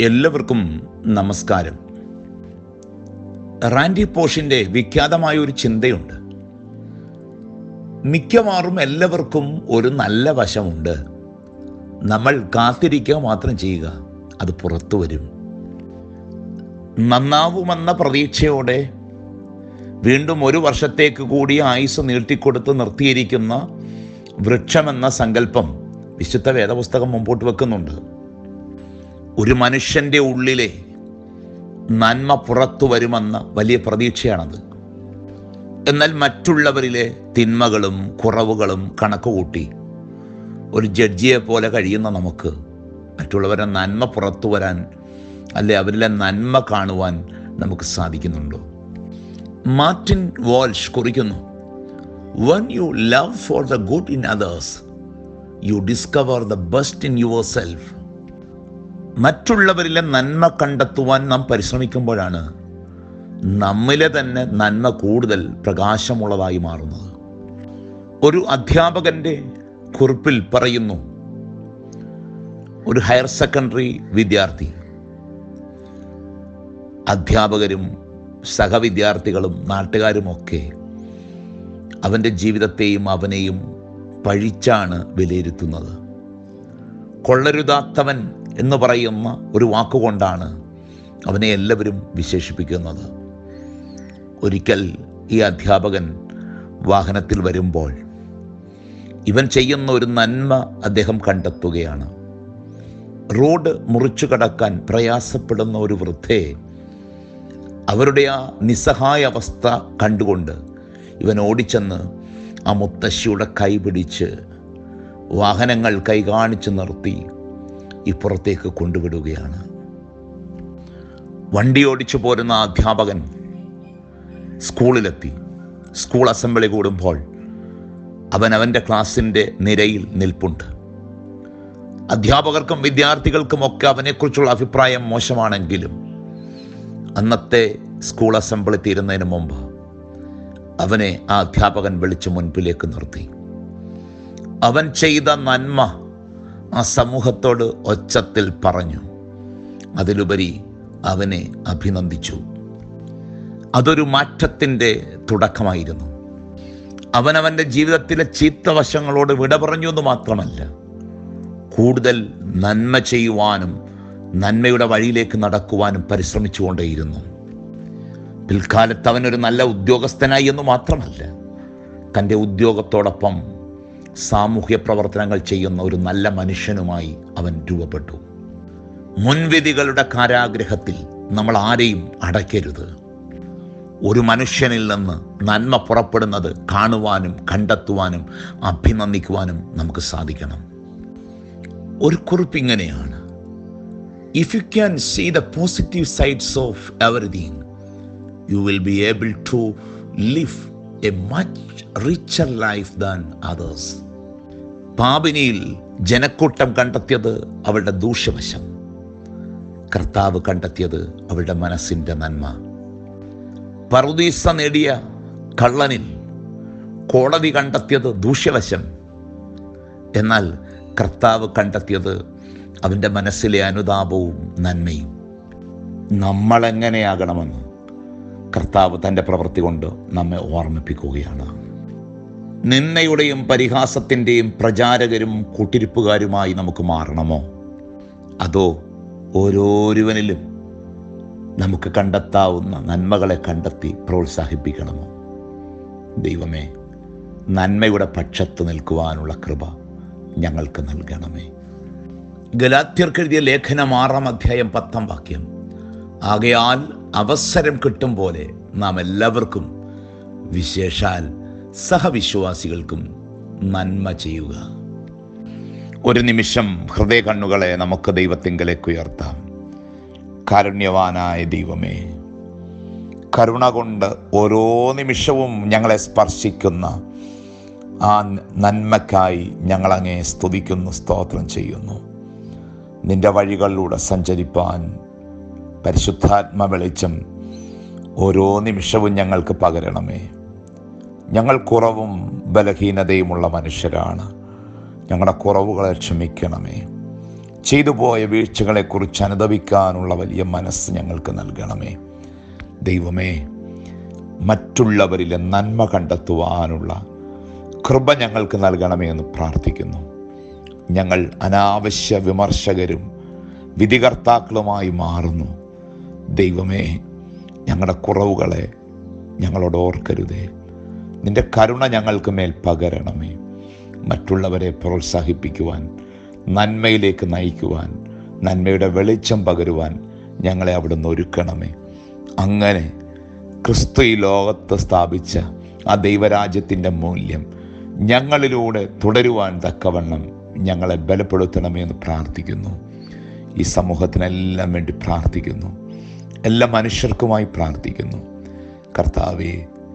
എല്ലാവർക്കും നമസ്കാരം. റാൻഡി പോഷിന്റെ വിഖ്യാതമായ ഒരു ചിന്തയുണ്ട്. മിക്കവാറും എല്ലാവർക്കും ഒരു നല്ല വശമുണ്ട്. നമ്മൾ കാത്തിരിക്കുക മാത്രം ചെയ്യുക അത് പുറത്തു വരും. നന്നാവുമെന്ന പ്രതീക്ഷയോടെ വീണ്ടും ഒരു വർഷത്തേക്ക് കൂടി ആയുസ് നീട്ടിക്കൊടുത്ത് നിർത്തിയിരിക്കുന്ന വൃക്ഷമെന്ന സങ്കല്പം വിശുദ്ധ വേദപുസ്തകം മുമ്പോട്ട് വെക്കുന്നുണ്ട്. ഒരു മനുഷ്യന്റെ ഉള്ളിലെ നന്മ പുറത്തു വരുമെന്ന വലിയ പ്രതീക്ഷയാണത്. എന്നാൽ മറ്റുള്ളവരിലെ തിന്മകളും കുറവുകളും കണക്ക് കൂട്ടി ഒരു ജഡ്ജിയെ പോലെ കഴിയുന്ന നമുക്ക് മറ്റുള്ളവരെ നന്മ പുറത്തു വരാൻ അല്ലെ അവരിലെ നന്മ കാണുവാൻ നമുക്ക് സാധിക്കുന്നുണ്ടോ? മാർട്ടിൻ വാൾഷ് കുറിക്കുന്നു when you love for the good in others you discover the best in yourself മറ്റുള്ളവരിലെ നന്മ കണ്ടെത്തുവാൻ നാം പരിശ്രമിക്കുമ്പോഴാണ് നമ്മിലെ തന്നെ നന്മ കൂടുതൽ പ്രകാശമുള്ളതായി മാറുന്നത്. ഒരു അധ്യാപകന്റെ കുറിപ്പിൽ പറയുന്നു ഒരു ഹയർ സെക്കൻഡറി വിദ്യാർത്ഥി അധ്യാപകരും സഹവിദ്യാർത്ഥികളും നാട്ടുകാരുമൊക്കെ അവന്റെ ജീവിതത്തെയും അവനെയും പഴിച്ചാണ് വിലയിരുത്തുന്നത്. കൊള്ളരുതാത്തവൻ എന്ന് പറയുന്ന ഒരു വാക്കുകൊണ്ടാണ് അവനെ എല്ലാവരും വിശേഷിപ്പിക്കുന്നത്. ഒരിക്കൽ ഈ അധ്യാപകൻ വാഹനത്തിൽ വരുമ്പോൾ ഇവൻ ചെയ്യുന്ന ഒരു നന്മ അദ്ദേഹം കണ്ടെത്തുകയാണ്. റോഡ് മുറിച്ചു കടക്കാൻ പ്രയാസപ്പെടുന്ന ഒരു വൃദ്ധയെ അവരുടെ ആ നിസ്സഹായ അവസ്ഥ കണ്ടുകൊണ്ട് ഇവൻ ഓടിച്ചെന്ന് ആ മുത്തശ്ശിയുടെ കൈ പിടിച്ച് വാഹനങ്ങൾ കൈ കാണിച്ച് നിർത്തി. ഇപ്പുറത്തേക്ക് കൊണ്ടുവിടുകയാണ്. വണ്ടി ഓടിച്ചു പോരുന്ന അധ്യാപകൻ സ്കൂളിലെത്തി. സ്കൂൾ അസംബ്ലി കൂടുമ്പോൾ അവൻ അവന്റെ ക്ലാസ്സിന്റെ നിരയിൽ നിൽപ്പുണ്ട്. അധ്യാപകർക്കും വിദ്യാർത്ഥികൾക്കും ഒക്കെ അവനെക്കുറിച്ചുള്ള അഭിപ്രായം മോശമാണെങ്കിലും അന്നത്തെ സ്കൂൾ അസംബ്ലി തീരുന്നതിന് മുമ്പ് അവനെ ആ അധ്യാപകൻ വിളിച്ച് മുൻപിലേക്ക് നിർത്തി. അവൻ ചെയ്ത നന്മ ആ സമൂഹത്തോട് ഒച്ചത്തിൽ പറഞ്ഞു. അതിലുപരി അവനെ അഭിനന്ദിച്ചു. അതൊരു മാറ്റത്തിന്റെ തുടക്കമായിരുന്നു. അവനവന്റെ ജീവിതത്തിലെ ചീത്ത വശങ്ങളോട് വിട പറഞ്ഞു എന്ന് മാത്രമല്ല കൂടുതൽ നന്മ ചെയ്യുവാനും നന്മയുടെ വഴിയിലേക്ക് നടക്കുവാനും പരിശ്രമിച്ചുകൊണ്ടേയിരുന്നു പിൽക്കാലത്ത് അവനൊരു നല്ല ഉദ്യോഗസ്ഥനായി എന്ന് മാത്രമല്ല തന്റെ ഉദ്യോഗത്തോടൊപ്പം സാമൂഹ്യ പ്രവർത്തനങ്ങൾ ചെയ്യുന്ന ഒരു നല്ല മനുഷ്യനുമായി അവൻ രൂപപ്പെട്ടു. മുൻവിധികളുടെ കാരാഗ്രഹത്തിൽ നമ്മൾ ആരെയും അടയ്ക്കരുത്. ഒരു മനുഷ്യനിൽ നിന്ന് നന്മ പുറപ്പെടുന്നത് കാണുവാനും കണ്ടെത്തുവാനും അഭിനന്ദിക്കുവാനും നമുക്ക് സാധിക്കണം. ഒരു കുറിപ്പ് ഇങ്ങനെയാണ്. If you can see the positive sides of everything you will be able to live a much richer life than others പാപിനിയിൽ ജനക്കൂട്ടം കണ്ടെത്തിയത് അവളുടെ ദൂഷ്യവശം. കർത്താവ് കണ്ടെത്തിയത് അവളുടെ മനസ്സിന്റെ നന്മ. പറുദീസ നേടിയ കള്ളനിൽ കോടതി കണ്ടെത്തിയത് ദൂഷ്യവശം. എന്നാൽ കർത്താവ് കണ്ടെത്തിയത് അവന്റെ മനസ്സിലെ അനുതാപവും നന്മയും. നമ്മളെങ്ങനെയാകണമെന്ന് കർത്താവ് തന്റെ പ്രവൃത്തി കൊണ്ട് നമ്മെ ഓർമ്മിപ്പിക്കുകയാണ്. നിന്നയുടെയും പരിഹാസത്തിന്റെയും പ്രചാരകരും കൂട്ടിരിപ്പുകാരുമായി നമുക്ക് മാറണമോ? അതോ ഓരോരുവനിലും നമുക്ക് കണ്ടെത്താവുന്ന നന്മകളെ കണ്ടെത്തി പ്രോത്സാഹിപ്പിക്കണമോ? ദൈവമേ നന്മയുടെ പക്ഷത്ത് നിൽക്കുവാനുള്ള കൃപ ഞങ്ങൾക്ക് നൽകണമേ. ഗലാത്യർക്കെഴുതിയ ലേഖനം ആറാം അധ്യായം പത്താം വാക്യം. ആകയാൽ അവസരം കിട്ടും പോലെ നാം എല്ലാവർക്കും വിശേഷാൽ സഹവിശ്വാസികൾക്കും നന്മ ചെയ്യുക. ഒരു നിമിഷം ഹൃദയ കണ്ണുകളെ നമുക്ക് ദൈവത്തിങ്കലേക്ക് ഉയർത്താം. കാരുണ്യവാനായ ദൈവമേ കരുണ കൊണ്ട് ഓരോ നിമിഷവും ഞങ്ങളെ സ്പർശിക്കുന്ന ആ നന്മയ്ക്കായി ഞങ്ങളങ്ങേ സ്തുതിക്കുന്നു സ്തോത്രം ചെയ്യുന്നു. നിന്റെ വഴികളിലൂടെ സഞ്ചരിപ്പാൻ പരിശുദ്ധാത്മ വെളിച്ചം ഓരോ നിമിഷവും ഞങ്ങൾക്ക് പകരണമേ. ഞങ്ങൾ കുറവും ബലഹീനതയുമുള്ള മനുഷ്യരാണ്. ഞങ്ങളുടെ കുറവുകളെ ക്ഷമിക്കണമേ. ചെയ്തു പോയ വീഴ്ചകളെക്കുറിച്ച് അനുദവിക്കാനുള്ള വലിയ മനസ്സ് ഞങ്ങൾക്ക് നൽകണമേ. ദൈവമേ മറ്റുള്ളവരിലെ നന്മ കണ്ടെത്തുവാനുള്ള കൃപ ഞങ്ങൾക്ക് നൽകണമേ എന്ന് പ്രാർത്ഥിക്കുന്നു. ഞങ്ങൾ അനാവശ്യ വിമർശകരും വിധികർത്താക്കളുമായി മാറുന്നു. ദൈവമേ ഞങ്ങളുടെ കുറവുകളെ ഞങ്ങളോട് ഓർക്കരുതേ. നിന്റെ കരുണ ഞങ്ങൾക്ക് മേൽ പകരണമേ. മറ്റുള്ളവരെ പ്രോത്സാഹിപ്പിക്കുവാൻ നന്മയിലേക്ക് നയിക്കുവാൻ നന്മയുടെ വെളിച്ചം പകരുവാൻ ഞങ്ങളെ അവിടുന്ന് ഒരുക്കണമേ. അങ്ങനെ ക്രിസ്തു ഈ ലോകത്ത് സ്ഥാപിച്ച ആ ദൈവരാജ്യത്തിന്റെ മൂല്യം ഞങ്ങളിലൂടെ തുടരുവാൻ തക്കവണ്ണം ഞങ്ങളെ ബലപ്പെടുത്തണമേ എന്ന് പ്രാർത്ഥിക്കുന്നു. ഈ സമൂഹത്തിനെല്ലാം വേണ്ടി പ്രാർത്ഥിക്കുന്നു. എല്ലാ മനുഷ്യർക്കുമായി പ്രാർത്ഥിക്കുന്നു. കർത്താവെ